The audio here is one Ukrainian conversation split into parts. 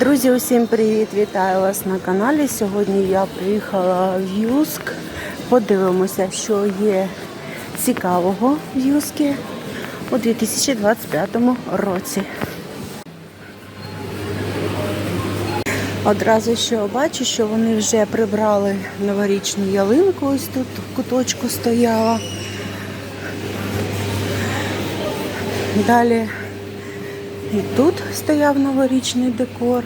Друзі, усім привіт! Вітаю вас на каналі. Сьогодні я приїхала в Юск. Подивимося, що є цікавого в Юскі у 2025 році. Одразу що бачу, що вони вже прибрали новорічну ялинку. Ось тут в куточку стояла. Далі і тут стояв новорічний декор,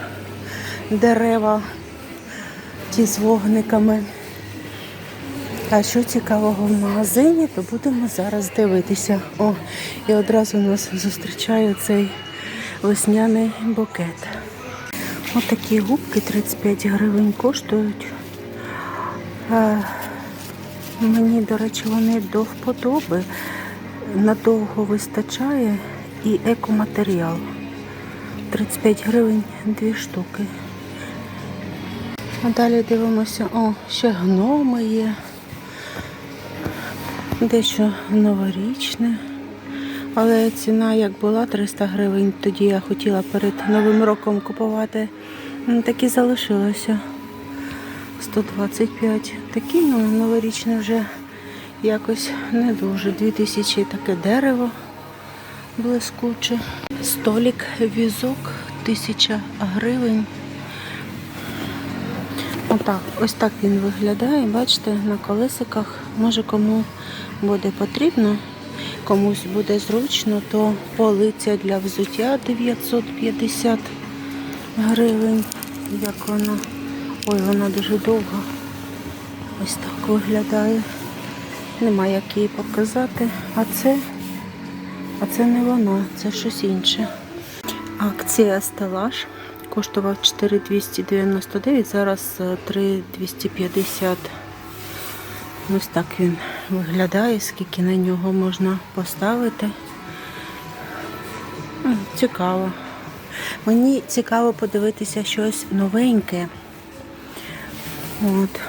дерева ті з вогниками. А що цікавого в магазині, то будемо зараз дивитися. О, і одразу нас зустрічає цей весняний букет. Ось такі губки 35 гривень коштують. Мені, до речі, вони до вподоби. Надовго вистачає і екоматеріал. 35 гривень дві штуки. А далі дивимося, о, ще гноми є. Дещо новорічне. Але ціна як була 300 гривень, тоді я хотіла перед Новим роком купувати. м, Так і залишилося. 125. Такі ну, новорічне вже якось не дуже. 2000 таке дерево блискуче. Столік, візок, 1000 гривень. Отак, ось так він виглядає. Бачите, на колесиках. Може кому буде потрібно, комусь буде зручно, то полиця для взуття 950 гривень. Як вона. Ой, вона дуже довга. Ось так виглядає. Нема як її показати. А це, а це не вона, це щось інше. Акція стелаж коштував 4299, зараз е, 3250. Ось так він виглядає, скільки на нього можна поставити. Цікаво. Мені цікаво подивитися щось новеньке. От.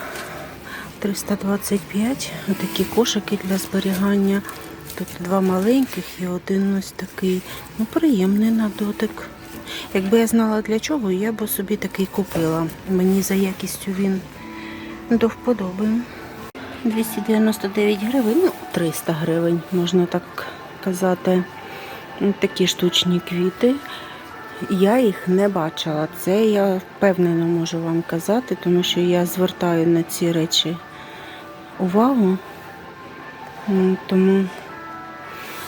325. Отакі кошики для зберігання. Тут два маленьких і один ось такий. Ну, приємний на дотик. Якби я знала для чого, я б собі такий купила. Мені за якістю він до вподоби. 299 гривень, ну 300 гривень, можна так казати. Такі штучні квіти. Я їх не бачила. Це я впевнено можу вам казати, тому що я звертаю на ці речі увагу. Тому,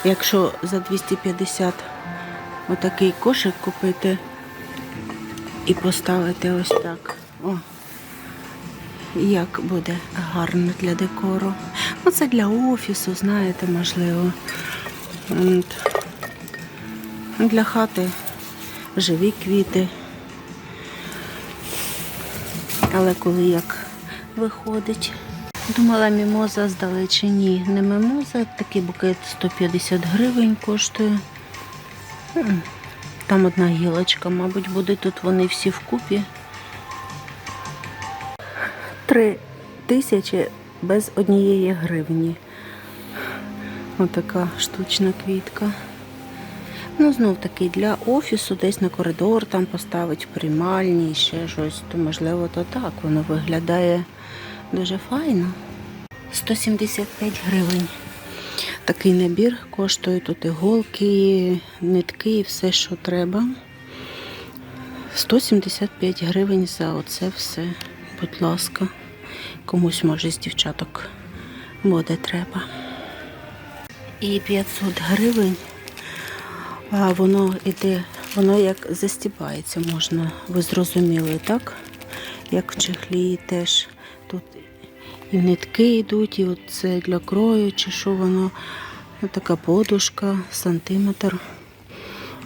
якщо за 250 отакий кошик купити і поставити ось так. О, як буде гарно для декору. Ну, це для офісу, знаєте, можливо. Для хати живі квіти. Але коли як виходить. Думала, мімоза здалече ні, не мімоза, такий букет 150 гривень коштує. Там одна гілочка, мабуть, буде тут вони всі вкупі. Три тисячі без однієї гривні. Отака штучна квітка. Ну, знов таки для офісу, десь на коридор там поставить приймальні, ще щось, то можливо то так. Воно виглядає дуже файно. 175 гривень. Такий набір коштує тут іголки, нитки і все, що треба. 175 гривень за оце все. Будь ласка, комусь може з дівчаток буде треба. І 500 гривень. А воно іде, воно як застібається, можна, ви зрозуміли, так? Як в чехлі теж тут і нитки йдуть, і це для крою, чи що воно, така подушка, сантиметр,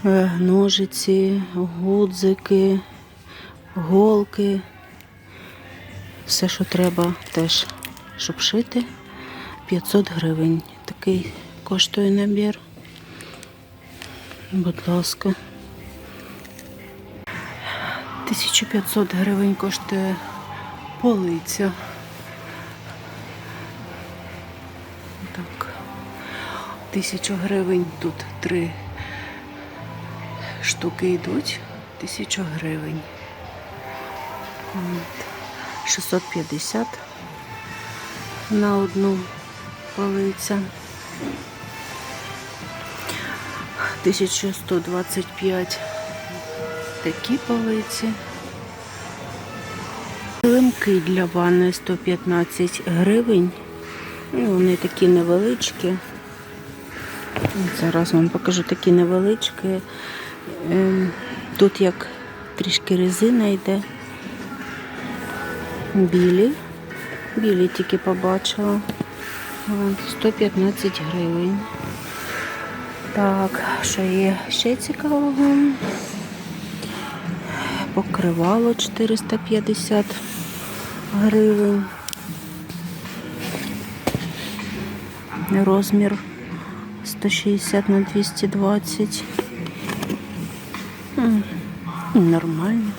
е, ножиці, гудзики, голки. Все, що треба теж, щоб шити. 500 гривень. Такий коштує набір. Будь ласка. 1500 гривень коштує полиця. Так. Тисячу гривень тут три штуки йдуть. Тисячу гривень. От. 650 на одну полиця. 1125 такі полиці. Килимки для ванни 115 гривень. Ну, вони такі невеличкі. Зараз вам покажу такі невеличкі. Ем, Тут як трішки резина йде. Білі. Білі тільки побачила. 115 гривень. Так, що є ще цікавого? Покривало 450 гривень. Розмір 160 на 220. М, Нормально.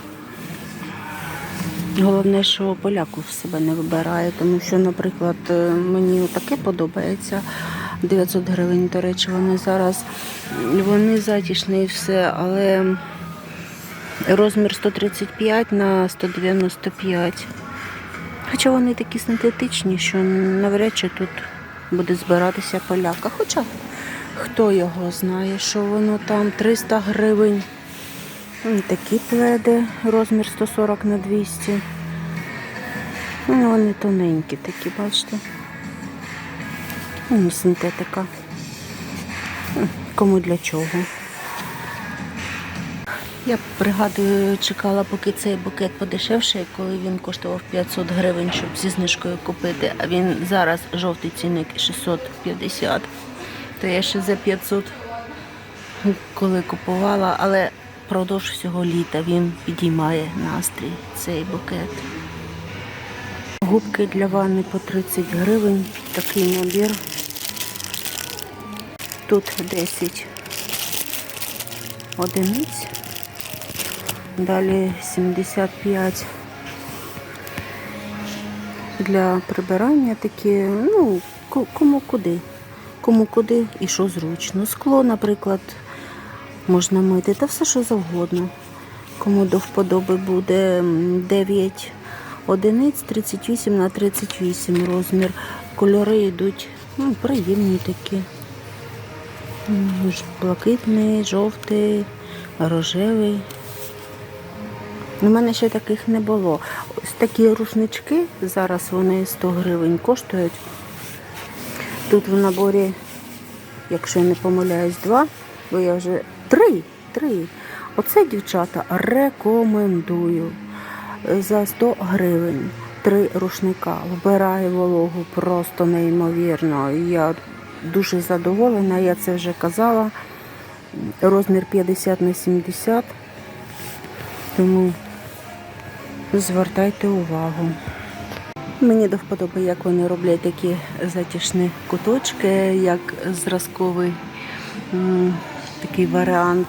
Головне, що поляку в себе не вибирає, тому що, наприклад, е, мені таке подобається. 900 гривень, до речі, вони зараз вони затішні і все, але розмір 135 на 195. Хоча вони такі синтетичні, що навряд чи тут буде збиратися поляка. Хоча хто його знає, що воно там 300 гривень. Такі пледи, розмір 140 на 200. Ну, вони тоненькі такі, бачите. Ну, синтетика. Кому для чого. Я пригадую, чекала, поки цей букет подешевше, коли він коштував 500 гривень, щоб зі знижкою купити, а він зараз жовтий цінник 650. То я ще за 500 коли купувала, але впродовж всього літа він підіймає настрій, цей букет. Губки для ванни по 30 гривень, такий набір. Тут 10 одиниць. Далі 75 для прибирання такі, ну, кому куди. Кому куди і що зручно. Скло, наприклад, можна мити, та все, що завгодно. Кому до вподоби буде 9 одиниць, 38 на 38 розмір. Кольори йдуть ну, приємні такі. Блакитний, жовтий, рожевий. У мене ще таких не було. Ось такі рушнички, зараз вони 100 гривень коштують. Тут в наборі, якщо я не помиляюсь, два, бо я вже три. три. Оце, дівчата, рекомендую. За 100 гривень три рушника. Вбирає вологу просто неймовірно. Я дуже задоволена, я це вже казала. Розмір 50 на 70. Тому звертайте увагу. Мені до вподоби, як вони роблять такі затішні куточки, як зразковий такий варіант.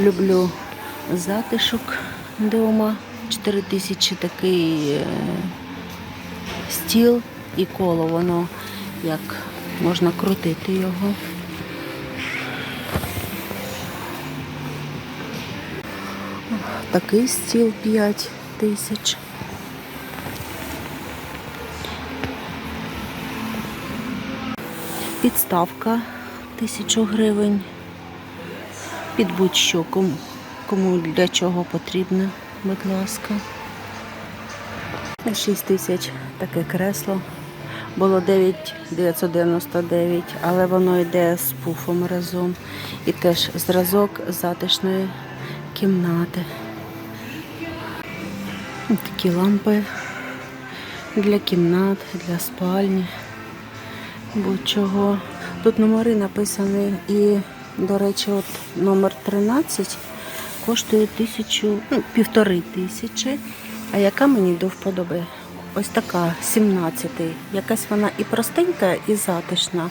Люблю затишок вдома. 4 тисячі такий е, стіл і коло, воно як можна крутити його. Такий стіл 5 тисяч. Підставка тисячу гривень. Під будь-що, кому, кому для чого потрібно, будь ласка. 6 тисяч таке кресло. Було 9 999, але воно йде з пуфом разом. І теж зразок затишної кімнати. Такі лампи для кімнат, для спальні, будь-чого. Тут номери написані і, до речі, от номер 13 коштує тисячу, ну, півтори тисячі. А яка мені до вподоби? Ось така 17. Якась вона і простенька, і затишна.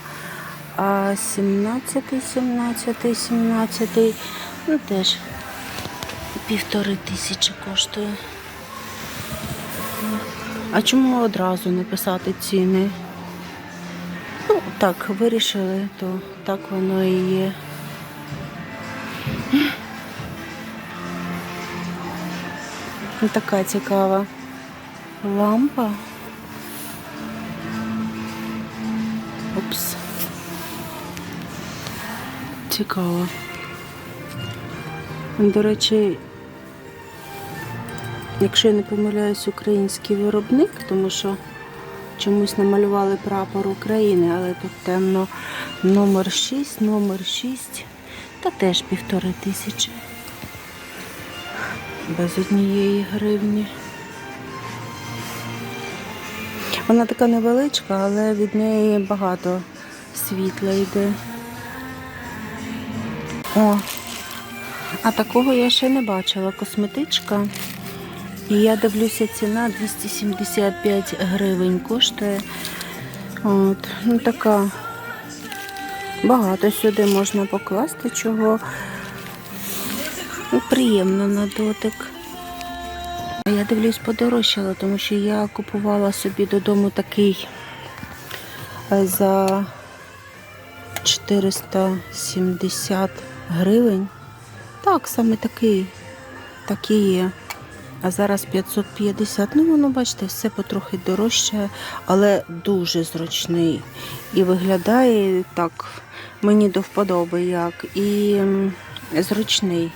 А 17, 17, 17, ну теж півтори тисячі коштує. А чому одразу не писати ціни? Ну, так, вирішили, то так воно і є. Ну, така цікава лампа. Опс. Цікаво. До речі, якщо я не помиляюсь, український виробник, тому що чомусь намалювали прапор України, але тут темно номер 6, номер 6, та теж півтори тисячі. Без однієї гривні. Вона така невеличка, але від неї багато світла йде. О, а такого я ще не бачила. Косметичка. І я дивлюся, ціна 275 гривень коштує. От, ну така багато сюди можна покласти чого. Ну, приємно на дотик. Я дивлюсь, подорожчало, тому що я купувала собі додому такий е, за 470 гривень. Так, саме такий, такий є. А зараз 550. Ну, воно, бачите, все потрохи дорожче, але дуже зручний. І виглядає так, мені до вподоби як. І зручний.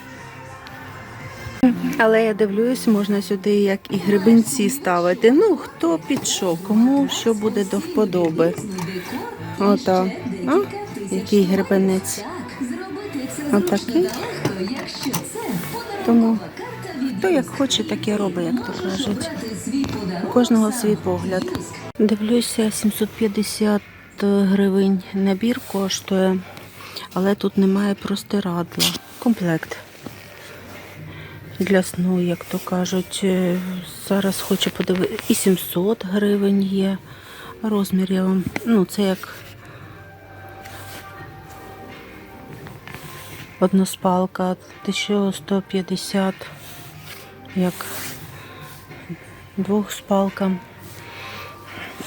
Але я дивлюсь, можна сюди як і грибинці ставити. Ну, хто під що, кому що буде до вподоби. Ото. А? Який грибинець. Отакий. Тому хто як хоче, так і робить, як то кажуть. У кожного свій погляд. Дивлюся, 750 гривень набір коштує, але тут немає простирадла. Комплект для сну, як то кажуть. Е, Зараз хочу подивитися. І 700 гривень є. Розмір я вам. Ну, це як односпалка, 1150, як двохспалка.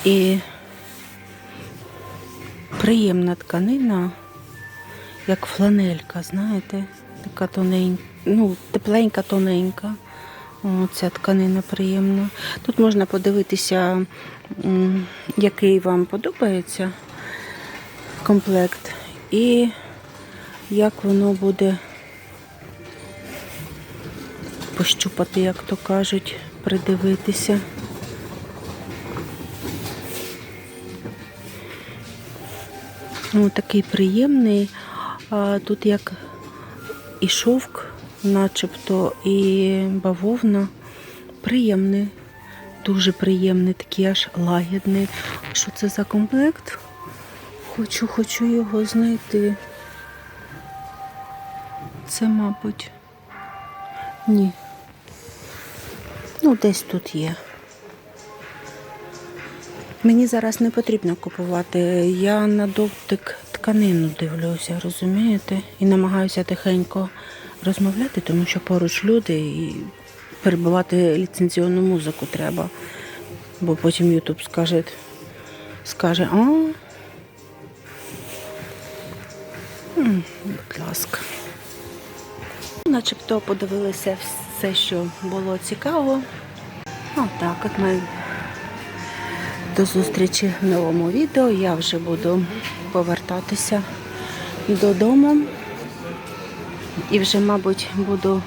І приємна тканина, як фланелька, знаєте, така тоненька, ну, тепленька, тоненька. О, ця тканина приємна. Тут можна подивитися, який вам подобається комплект, і як воно буде пощупати, як то кажуть, придивитися. Ну, такий приємний. А, тут як і шовк, начебто, і бавовна. Приємний, дуже приємний, такий аж лагідний. Що це за комплект? Хочу, хочу його знайти. Це, мабуть, ні. Ну, десь тут є. Мені зараз не потрібно купувати. Я на дотик тканину дивлюся, розумієте? І намагаюся тихенько розмовляти, тому що поруч люди і перебувати ліцензіонну музику треба. Бо потім Ютуб скаже, скаже, а. Будь ласка. Начебто подивилися все, що було цікаво. Отак, от ми до зустрічі в новому відео. Я вже буду повертатися додому. І вже, мабуть, буду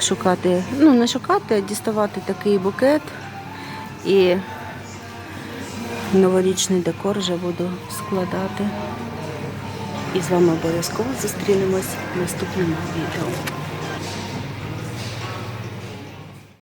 шукати, ну не шукати, а діставати такий букет. І новорічний декор вже буду складати. І з вами обов'язково зустрінемось в наступному відео.